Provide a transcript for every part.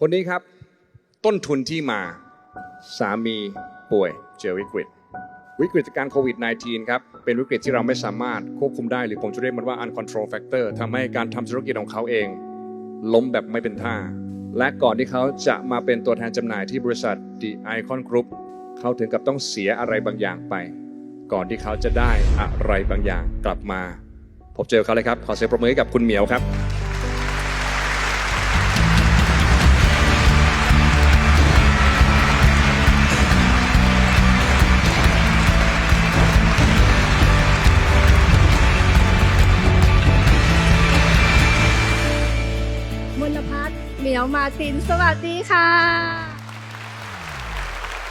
คนนี้ครับ ต้นทุนที่มาสามีป่วยเจอวิกฤต วิกฤตจากการโควิด -19 ครับ เป็นวิกฤตที่เราไม่สามารถควบคุมได้หรือผมจะเรียกมันว่า uncontrol factor ทำให้การทำธุรกิจของเขาเอง ล้มแบบไม่เป็นท่า และก่อนที่เขาจะมาเป็นตัวแทนจำหน่ายที่บริษัท The Icon Group เขาถึงกับต้องเสียอะไรบางอย่างไป ก่อนที่เขาจะได้อะไรบางอย่างกลับมา พบเจอเขาเลยครับ ขอเสียงปรบมือให้กับคุณเหมียวครับ ยวมาร์ตินสวัสดีค่ะ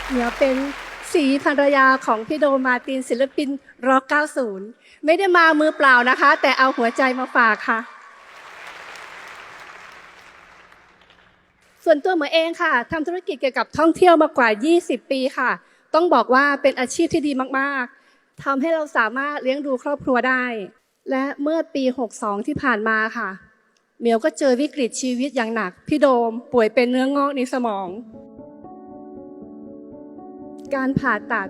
เหมียวเป็นสีภรรยาของพี่โดมาร์ตินศิลปินร็อก90 ไม่ได้มามือเปล่านะคะ แต่เอาหัวใจมาฝากค่ะ ส่วนตัวเหมือเองค่ะทำธุรกิจเกี่ยวกับท่องเที่ยวมากว่า 20 ปีค่ะ ต้องบอกว่าเป็นอาชีพที่ดีมากๆทำให้เราสามารถเลี้ยงดูครอบครัวได้ และเมื่อปี 62 ที่ผ่านมาค่ะ เหมียวก็เจอวิกฤตชีวิตอย่างหนัก พี่โดมป่วยเป็นเนื้องอกในสมอง การผ่าตัด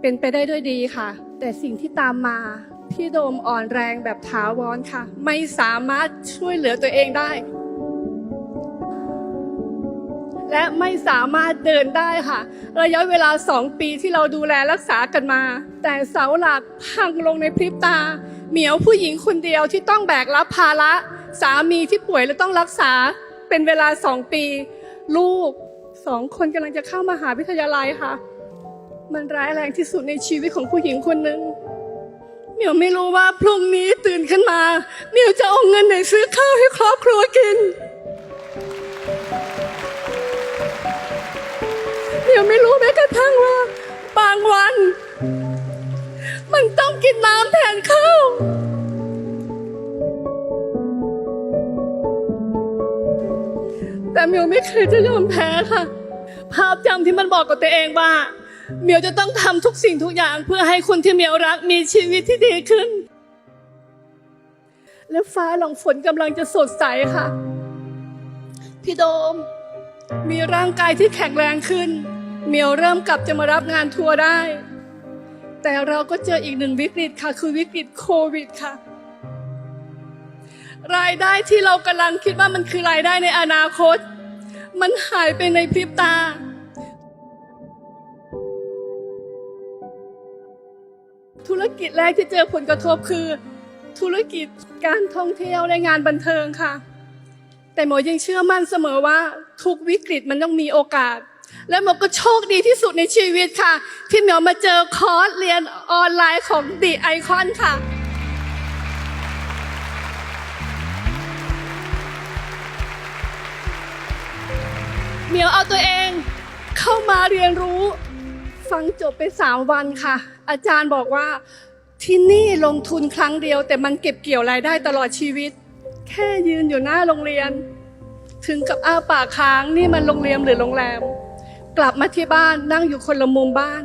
เป็นไปได้ด้วยดีค่ะ แต่สิ่งที่ตามมา พี่โดมอ่อนแรงแบบถาวรค่ะ ไม่สามารถช่วยเหลือตัวเองได้ และไม่สามารถเดินได้ค่ะ ระยะเวลาสองปีที่เราดูแลรักษากันมา แต่เสาหลักพังลงในพริบตา เหมียวผู้หญิงคนเดียวที่ต้องแบกรับภาระ สามีที่ป่วยและต้องรักษาเป็นเวลาสองปี ลูกสองคนกำลังจะเข้ามาหาวิทยาลัยค่ะ มันร้ายแรงที่สุดในชีวิตของผู้หญิงคนหนึ่งเหมียวไม่รู้ว่าพรุ่งนี้ตื่นขึ้นมาเหมียวจะเอาเงินไหนซื้อข้าวให้ครอบครัวกินเหมียวไม่รู้แม้กระทั่งว่า บางวัน มันต้องกินน้ำแทนข้าว เมียวไม่เคยจะยอมแพ้ค่ะ ภาพจำที่มันบอกกับตัวเองว่าเมียวจะต้องทำทุกสิ่งทุกอย่างเพื่อให้คนที่เมียวรักมีชีวิตที่ดีขึ้น และฟ้าหลังฝนกำลังจะสดใสค่ะ พี่โดม มีร่างกายที่แข็งแรงขึ้น เมียวเริ่มกลับจะมารับงานทัวร์ได้ แต่เราก็เจออีกหนึ่งวิกฤตค่ะ คือวิกฤตโควิดค่ะ รายได้ที่เรากำลังคิดว่ามันคือรายได้ในอนาคต มันหายไปในพริบตา ธุรกิจแรกที่เจอผลกระทบคือ ธุรกิจการท่องเที่ยวและงานบันเทิงค่ะ แต่หมอยังเชื่อมั่นเสมอว่า ทุกวิกฤตมันต้องมีโอกาส และหมอก็โชคดีที่สุดในชีวิตค่ะ ที่หมอมาเจอคอร์สเรียนออนไลน์ของดีไอคอนค่ะ เหมียวเอาตัวเองเข้ามาเรียนรู้ ฟังจบไปสามวันค่ะ อาจารย์บอกว่าที่นี่ลงทุนครั้งเดียว แต่มันเก็บเกี่ยวรายได้ตลอดชีวิต แค่ยืนอยู่หน้าโรงเรียน ถึงกับอ้าปากค้างนี่มันโรงเรียนหรือโรงแรม กลับมาที่บ้านนั่งอยู่คนละมุมบ้าน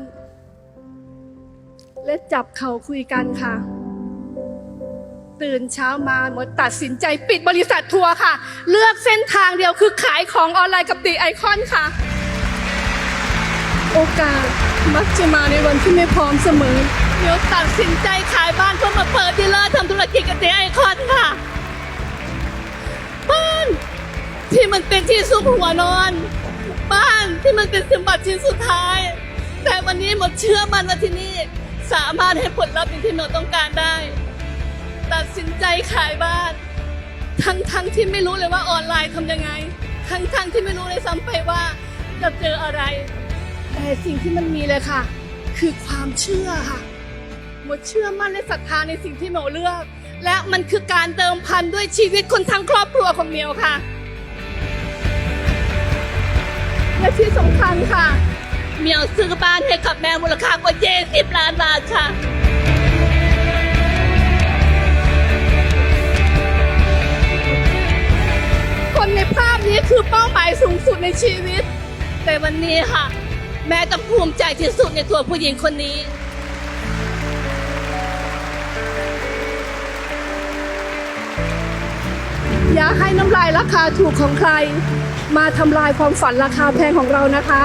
และจับเข่าคุยกันค่ะ ตื่นเช้ามาหมดตัดสินใจปิดบริษัททัวร์ค่ะ เลือกเส้นทางเดียวคือขายของออนไลน์กับตีไอคอนค่ะ โอกาสมักจะมาในวันที่ไม่พร้อมเสมอเดี๋ยวตัดสินใจขายบ้านเพื่อมาเปิดดีลเลอร์ทำธุรกิจกับตีไอคอนค่ะบ้านที่มันเป็นที่ซุกหัวนอน บ้านที่มันเป็นสมบัติชิ้นสุดท้าย แต่วันนี้หมดเชื่อมันว่าที่นี่สามารถให้ผลลัพธ์อย่างที่หนูต้องการได้ ตัดสินใจขายบ้าน ทั้งทั้งที่ไม่รู้เลยว่าออนไลน์ทำยังไง ทั้งทั้งที่ไม่รู้เลยซ้ำไปว่าจะเจออะไร แต่สิ่งที่มันมีเลยค่ะ คือความเชื่อค่ะหมดเชื่อมั่นและศรัทธาในสิ่งที่หนูเลือก และมันคือการเติมพันด้วยชีวิตคนทั้งครอบครัวของเมียวค่ะ และที่สำคัญค่ะ เมียวซื้อบ้านให้กับแม่มูลค่ากว่า20ล้านบาทค่ะ สูงสุดในชีวิต แต่วันนี้ค่ะ แม่ต้องภูมิใจที่สุดในตัวผู้หญิงคนนี้ อย่าให้น้ำลายราคาถูกของใคร มาทำลายความฝันราคาแพงของเรานะคะ